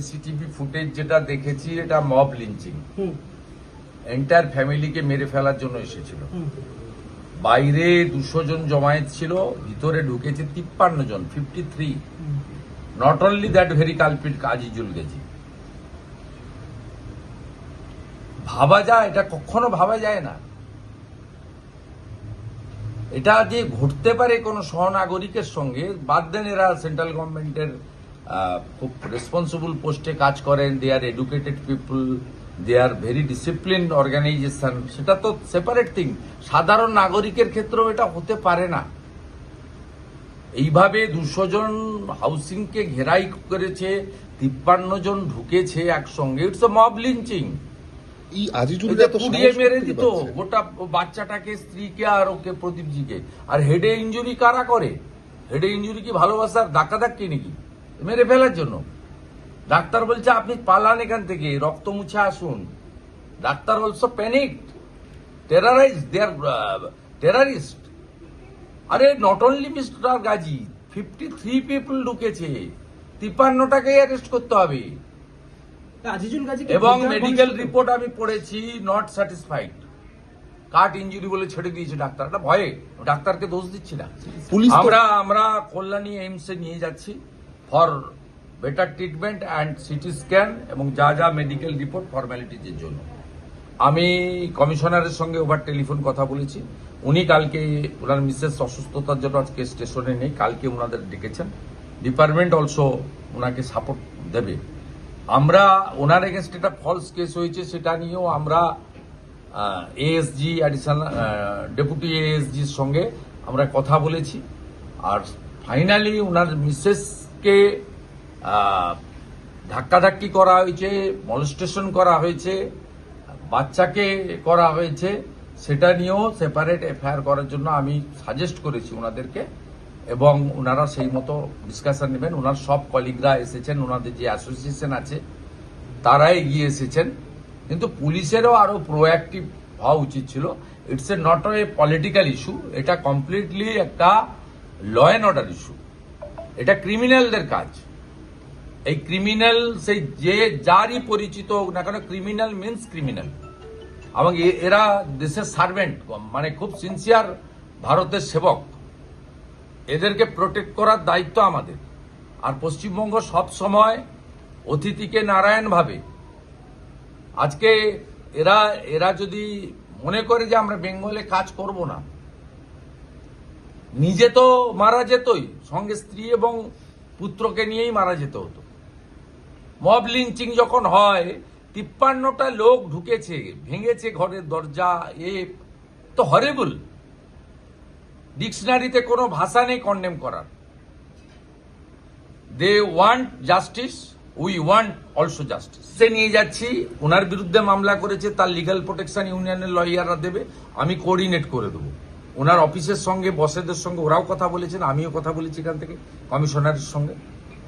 CCTV footage যেটা দেখেছি এটা মব লিঞ্চিং হুম। এন্টায়ার ফ্যামিলিকে মেরে ফেলার জন্য এসেছিল। বাইরে দুশো জন জমায়েত ছিল ভিতরে ঢুকেছে তিপ্পান্ন জন fifty three not only that very culprit Azizul গেছি ভাবা যায় এটা কখনো ভাবা যায় না। এটা যে ঘটতে পারে কোনো সহনাগরিকের সঙ্গে বাদ দেন এরা সেন্ট্রাল গভর্নমেন্টের খুব রেসপন্সিবল পোস্টে কাজ করেন they are educated people they are very discipline organization সেটা তো সেপারেট থিং সাধারণ নাগরিকের ক্ষেত্রেও এটা হতে পারে না। এইভাবে দুশো জন হাউসিংকে ঘেরাই করেছে তিপ্পান্ন জন ঢুকেছে একসঙ্গে। ইটস মব লিঞ্চিং পুড়িয়ে মেরে দিত গোটা বাচ্চাটাকে স্ত্রীকে আর ওকে প্রদীপজিকে। আর হেডে ইঞ্জুরি কারা করে? হেডে ইঞ্জুরি কি ভালোবাসার ধাক্কা ধাক্কি নাকি? মেরে ফেলার জন্য। ডাক্তার বলছে আপনি পালান এখান থেকে রক্ত মুছে আসুন। Doctor also panic terrorize they are terrorist are not only mister Gazi fifty three people ঢুকেছে। তিপ্পান্নটাকে অ্যারেস্ট করতে হবে। এবং মেডিকেল রিপোর্ট আমি পড়েছি নট স্যাটিসফাইড কাট ইঞ্জুরি বলে ছেড়ে দিয়েছে ডাক্তার। এটা ভয়ে। ডাক্তারকে দোষ দিচ্ছি না। আমরা আমরা কল্যাণী এইমসে নিয়ে যাচ্ছি। For better treatment and CT scan এবং যা যা মেডিকেল রিপোর্ট ফর্মালিটিজের জন্য। আমি কমিশনারের সঙ্গে ওভার টেলিফোন কথা বলেছি। উনি কালকে ওনার মিসেস অসুস্থতার জন্য আজকে স্টেশনে নেই, কালকে ওনাদের ডেকেছেন। ডিপার্টমেন্ট অলসো ওনাকে সাপোর্ট দেবে। আমরা ওনার এগেনস্ট একটা ফলস কেস হয়েছে, সেটা নিয়েও আমরা এএসজি অ্যাডিশনাল ডেপুটি এএসজির সঙ্গে আমরা কথা বলেছি। আর ফাইনালি ওনার মিসেসকে ধাক্কাধাক্কি করা হয়েছে, মলস্টেশন করা হয়েছে, বাচ্চাকে করা হয়েছে, সেটা নিয়েও সেপারেট এফআইআর করার জন্য আমি সাজেস্ট করেছি ওনাদেরকে, এবং ওনারা সেই মতো ডিসকাশন নেবেন। ওনার সব কলিগরা এসেছেন, ওনাদের যে অ্যাসোসিয়েশন আছে তারা এগিয়ে এসেছেন। কিন্তু পুলিশেরও আরও প্রোঅ্যাক্টিভ হওয়া উচিত ছিল। It's a not a political issue এটা কমপ্লিটলি একটা ল অ্যান্ড অর্ডার ইস্যু এটা ক্রিমিনালদের কাজ। এই ক্রিমিনাল সেই যে যারই পরিচিত হোক না কেন ক্রিমিনাল মিনস ক্রিমিনাল এবং এরা দেশের সার্ভেন্ট মানে খুব সিনসিয়ার ভারতের সেবক। এদেরকে প্রোটেক্ট করার দায়িত্ব আমাদের। আর পশ্চিমবঙ্গ সব সময় অতিথিকে নারায়ণ ভাবে আজকে এরা এরা যদি মনে করে যে আমরা বেঙ্গলে কাজ করব না নিজে তো মারা যেতই, সঙ্গে স্ত্রী এবং পুত্রকে নিয়েই মারা যেত হতো। মব লিঞ্চিং যখন হয়, তিপ্পান্নটা লোক ঢুকেছে, ভেঙেছে ঘরের দরজা, এ তো হরেবল ডিকশনারিতে কোনো ভাষা নেই কন্ডেম করার। They want justice we want also justice সে নিয়ে যাচ্ছি, ওনার বিরুদ্ধে মামলা করেছে, তার লিগাল প্রোটেকশন ইউনিয়নের লয়াররা দেবে, আমি কোঅর্ডিনেট করে দেবো। ওনার অফিসের সঙ্গে, বসেদের সঙ্গে, ওরাও কথা বলেছেন, আমিও কথা বলেছি এখান থেকে, কমিশনারের সঙ্গে।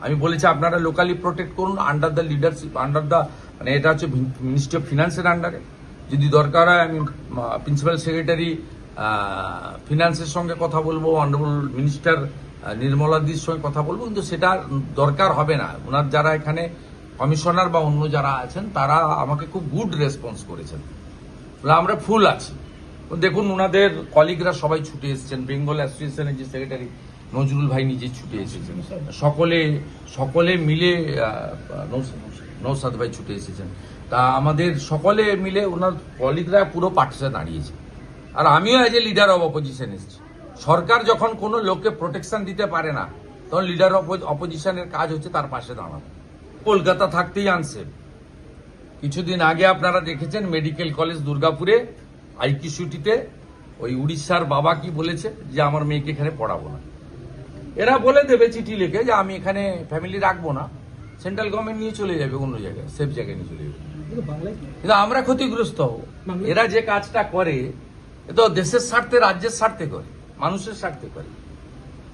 আমি বলেছি, আপনারা লোকালি প্রোটেক্ট করুন under the leadership under the মানে এটা হচ্ছে মিনিস্ট্রি অফ ফিনান্সের আন্ডারে যদি দরকার হয়, আমি প্রিন্সিপাল সেক্রেটারি ফিনান্সের সঙ্গে কথা বলব অনারেবল মিনিস্টার নির্মলাদির সঙ্গে কথা বলব, কিন্তু সেটা দরকার হবে না। ওনার যারা এখানে কমিশনার বা অন্য যারা আছেন, তারা আমাকে খুব গুড রেসপন্স করেছেন। আমরা ফুল আছি। দেখুন ওনাদের কলিগরা সবাই ছুটে এসেছেন। বেঙ্গল অ্যাসোসিয়েশনের যে সেক্রেটারি নজরুল ভাই নিজে ছুটে এসেছেন। সকলে সকলে মিলে নৌসাদ ভাই ছুটে এসেছেন। তা আমাদের সকলে মিলে ওনার কলিগরা পুরো পার্টিসে দাঁড়িয়েছে। আর আমিও as a leader of opposition এসেছি। সরকার যখন কোনো লোককে প্রোটেকশন দিতে পারে না, তখন লিডার অফ অপোজিশনের কাজ হচ্ছে তার পাশে দাঁড়ানো। কলকাতা থাকতেই আনসেফ কিছুদিন আগে আপনারা দেখেছেন মেডিকেল কলেজ দুর্গাপুরে আইকিউসিটিতে ওই উড়িষ্যার বাবা কি বলেছে যে আমার মেয়েকে এখানে পড়াবো না। এরা বলে দেবে চিঠি লিখে যে আমি এখানে ফ্যামিলি রাখব না। সেন্ট্রাল গভর্নমেন্ট নিয়ে চলে যাবে অন্য জায়গায় সেফ জায়গায় নিয়ে চলে যাবে। কিন্তু আমরা ক্ষতিগ্রস্ত হব। এরা যে কাজটা করে এ তো দেশের স্বার্থে রাজ্যের স্বার্থে করে মানুষের স্বার্থে করে।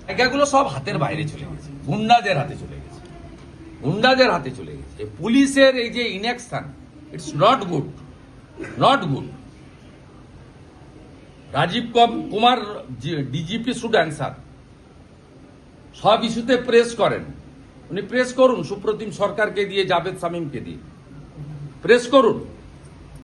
জায়গাগুলো সব হাতের বাইরে চলে গেছে গুন্ডাদের হাতে চলে গেছে গুন্ডাদের হাতে চলে গেছে। পুলিশের এই যে inaction it's not good not good Rajiv com- Kumar DGP should answer সব ইস্যুতে প্রেস করেন। উনি প্রেস করুন, সুপ্রতিম সরকারকে দিয়ে, জাভেদ সামিমকে দিয়ে। প্রেস করুন।